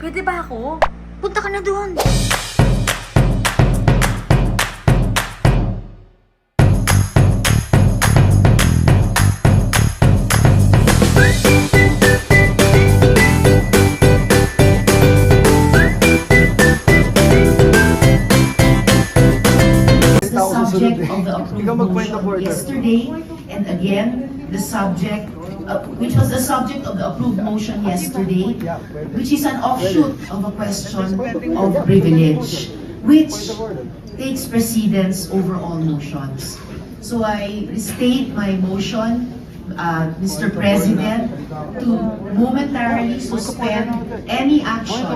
Pwede ba ako? Punta ka na doon. subject of the of motion yesterday, and again, the subject, uh, which was the subject of the approved motion yesterday, which is an offshoot of a question of privilege, which takes precedence over all motions. So I restate my motion, uh, Mr. President, to momentarily suspend any action,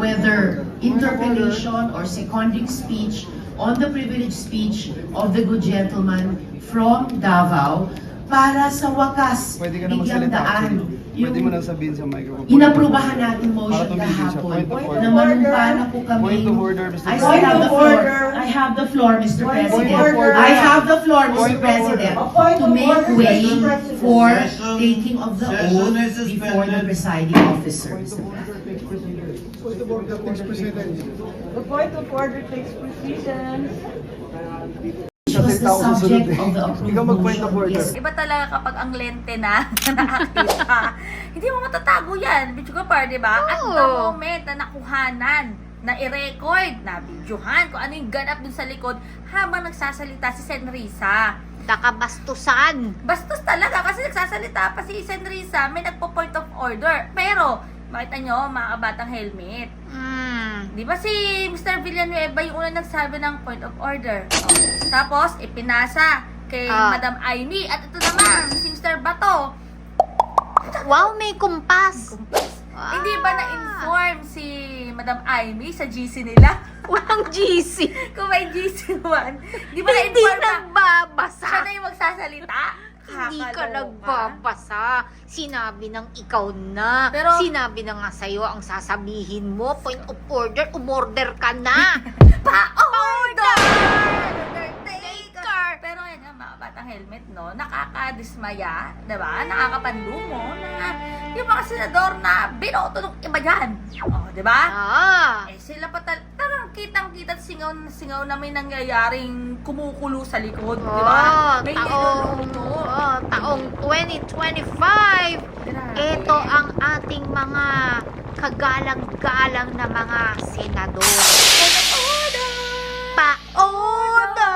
whether interpellation or seconding speech on the privileged speech of the good gentleman from Davao para sa wakas Pwede bigyang magsalita. daan Pwede mo yung nang sabihin sa microphone. inaprubahan natin motion kahapon Point of order. na manumpa na po kami. Point of order, Mr. I President. still have the Point of floor. order. I have the floor, Mr. Point of President. order. I have the floor, Point Mr. of President, order. Point to of make order, way Mr. President. for Session- taking of the session oath is before the suspended. presiding. Point of order takes precedence. The point of order takes precedence. Was the subject of the approved Ikaw mag-point of order. Iba talaga kapag ang lente na nakakita. Hindi mo matatago yan. Video ka par, di ba? At the Oo. moment na nakuhanan, na i-record, na videohan, kung ano yung ganap dun sa likod habang nagsasalita si Senrisa. Nakabastusan. Bastos talaga kasi nagsasalita pa si Senrisa, may nagpo-point of order. Pero, makita nyo, mga kabatang helmet. Hmm. Di ba si Mr. Villanueva yung una nagsabi ng point of order? Tapos, ipinasa kay Ah. Madam Aimee. At ito naman, si Mr. Bato. Wow, may kumpas. Ah. Hindi ba na-inform si Madam Aimee sa GC nila? Walang GC. Kung may GC1, di ba Hindi na-inform na nagbabasa. siya na yung magsasalita? Hindi ka Kakaloka. nagbabasa. Sinabi ng ikaw na. Pero- Sinabi na nga sa'yo ang sasabihin mo. Point of order, umorder ka na. Pa-order! Pero yan nga, mga batang helmet, no? Nakakadismaya, di ba? Nakakapanlumo na yung mga senador na binoto ng iba dyan. O, di ba? ah. Eh, sila pa tal- tarang kitang-kita at singaw na singaw na may nangyayaring kumukulo sa likod, di ba? Oh, May oh, taong 2025. Ito ang ating mga kagalang-galang na mga senador. Pa-order!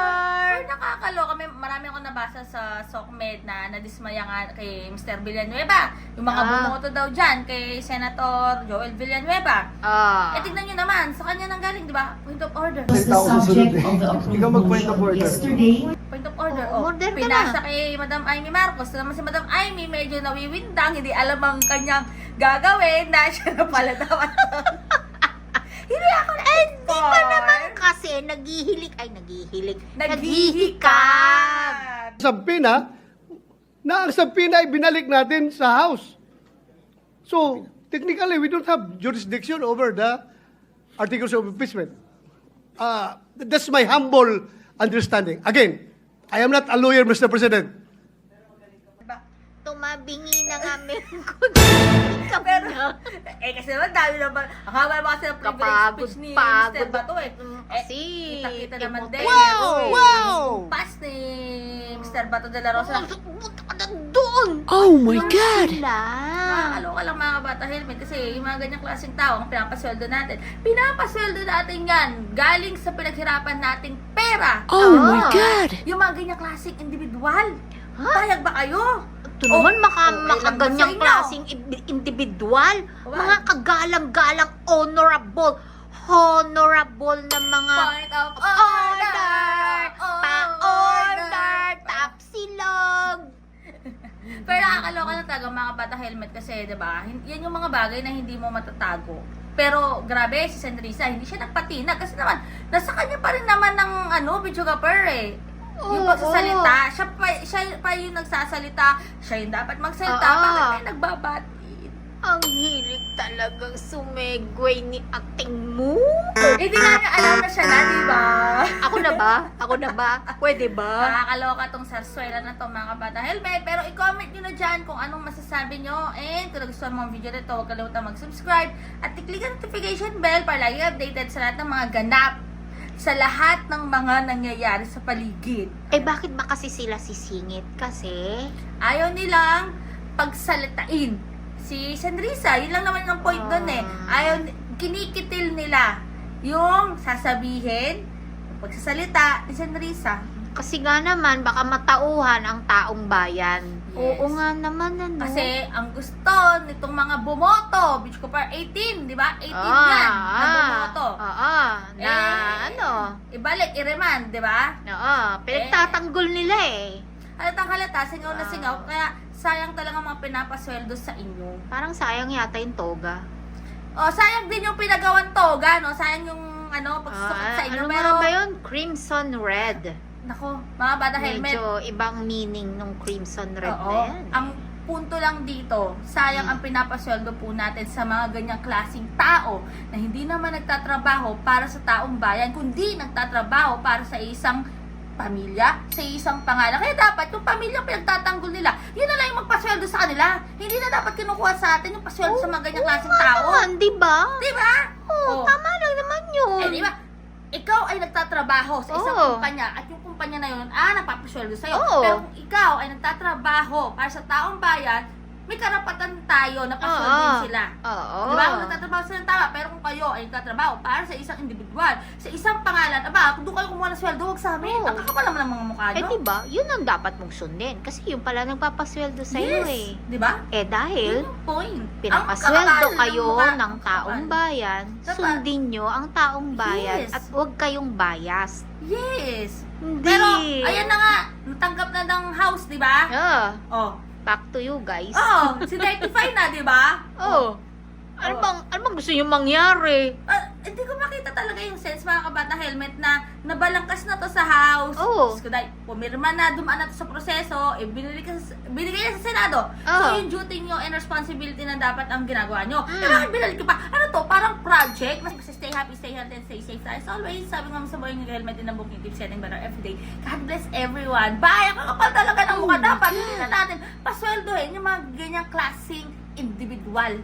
Pero nakakaloka, may marami akong nabasa sa SOCMED na nadismaya nga kay Mr. Villanueva. Yung mga Ah. bumoto daw dyan kay Senator Joel Villanueva. Ah. Eh, tignan nyo naman, sa kanya nang galing, di ba? Point of order. was the subject of the approved Ikaw mag-point of motion order. yesterday. Point of order. Oh, Oh, order ka pinasa na. kay Madam Amy Marcos. Naman si Madam Amy medyo nawiwindang, hindi alam ang kanyang gagawin na siya na pala dapat. hindi ako na Eh, di ba naman kasi naghihilik, ay naghihilik, naghihikab. Naghihikab. Sampina, na ang sampina ay binalik natin sa House. So, technically, we don't have jurisdiction over the articles of impeachment. Uh, that's my humble understanding. Again, I am not a lawyer, Mr. President. Tumabingi na ko. Hikab Pero, eh kasi naman dami naman, ang haba naman kasi ng privilege Kapagod, speech ni pagod. Mr. Bato eh. Mm, Eh, kasi, kita-kita naman din. Wow! Wow! yung Pass ni Mr. Bato de la Rosa. Oh, Pumunta ka na doon. Oh my God! Nakakaloka lang mga kabata helmet kasi yung mga ganyang klaseng tao ang pinapasweldo natin. Pinapasweldo natin yan galing sa pinaghirapan nating pera. Oh my God! Yung mga ganyang klaseng individual. Ha? Payag ba kayo? Ito naman maka, oh, ilan ba sa makaganyang inyo? klaseng individual. Wow. Mga kagalang-galang honorable. Honorable na mga Point of order. order. Pa-order. Tapsilog. Pero nakakaloka lang talaga mga bata helmet kasi, di ba? Hin- Yan yung mga bagay na hindi mo matatago. Pero grabe, si Senrisa, hindi siya nagpatinag kasi naman, nasa kanya pa rin naman ng ano, video kapper eh. Yung Oo. pagsasalita, siya pa, siya pa yung nagsasalita, siya yung dapat magsalita, Oo. bakit may nagbabati? Ang hilig talagang sumegway ni ating mo. Hindi nga niya alam na siya na, di ba? Ako na ba? Ako na ba? Pwede ba? Nakakaloka tong sarswela na to mga kabata helmet. Pero i-comment nyo na dyan kung anong masasabi nyo. And kung nagustuhan mo ang video nito, huwag kalimutan mag-subscribe. At i-click ang notification bell para lagi updated sa lahat ng mga ganap sa lahat ng mga nangyayari sa paligid. Eh bakit ba kasi sila sisingit? Kasi... Ayaw nilang pagsalitain. Si Sandrisa, yun lang naman ang point doon eh. Ah. Ayaw, kinikitil nila yung sasabihin, pagsasalita ni Sandrisa. Kasi nga naman, baka matauhan ang taong bayan. Yes. Oo nga naman, ano? Kasi ang gusto nitong mga bumoto, Beach Cooper 18, di ba? 18 yan na bumoto. Oo, na Eh, ano? Ibalik, i-remand, di ba? Oo, pinagtatanggol nila eh. Halatang halata, singaw na Ah. singaw, kaya sayang talaga mga pinapasweldo sa inyo. Parang sayang yata yung toga. O, sayang din yung pinagawan toga, no? Sayang yung, ano, pagsusukat Ah, sa inyo. ano Pero, nga ba yun? Crimson Red. nako, mga bata helmet. Medyo ibang meaning nung Crimson Red Oo. na yan. Ang punto lang dito, sayang ang pinapasweldo po natin sa mga ganyang klaseng tao na hindi naman nagtatrabaho para sa taong bayan, kundi nagtatrabaho para sa isang pamilya, sa isang pangalan. Kaya dapat yung pamilya pinagtatanggol nila, yun na lang yung magpasweldo sa kanila. Hindi na dapat kinukuha sa atin yung pasweldo sa mga ganyang klaseng tao. Naman, di ba? Di ba? Oo, Oo. tama lang naman yun. Eh, di ba? Ikaw ay nagtatrabaho sa isang Oo. kumpanya at yung kumpanya na yun, ah, nagpapasweldo sa'yo. Oo. Pero kung ikaw ay nagtatrabaho para sa taong bayan, may karapatan tayo na pasweldoin Oo. sila. Oo. Di ba? Kung nagtatrabaho sila ng tama, pero kung kayo ay nagtatrabaho para sa isang individual, sa isang pangalan, aba, kung doon kayo kumuha ng sweldo, huwag sa amin. Oo. Ang kakapal naman ng mga mukha Eh, nyo. di ba? Yun ang dapat mong sundin. Kasi yun pala nagpapasweldo sa'yo yes. eh. Di ba? Eh, dahil Yun point. pinapasweldo Ang kayo mukha, ng ang taong bayan, Dapat. sundin nyo ang taong bayan Yes. at huwag kayong bias. Yes. Hindi. Pero, ayan na nga, natanggap na ng house, di ba? Ah, Oh. Back to you guys. Oh, si 35 na, di ba? Oh. Ano Oh. bang, ano bang gusto nyo mangyari? Ah, hindi ko makita talaga yung sense mga kabata helmet na nabalangkas na to sa house. Oo. Diyos ko, dahil pumirma na, dumaan na to sa proseso, eh, binili ka sa, binigay niya sa Senado. So, Oo. yung duty nyo and responsibility na dapat ang ginagawa nyo. Mm. Eh, bakit binalik ko pa? Ano to? Parang project? Mas stay happy, stay healthy, and stay safe. As always, sabi nga sa buhay ng helmet din ang booking tips getting better every day. God bless everyone. Bye! Ang kakapal talaga ng mukha. Dapat hindi na natin pasweldohin yung mga ganyang klaseng individual.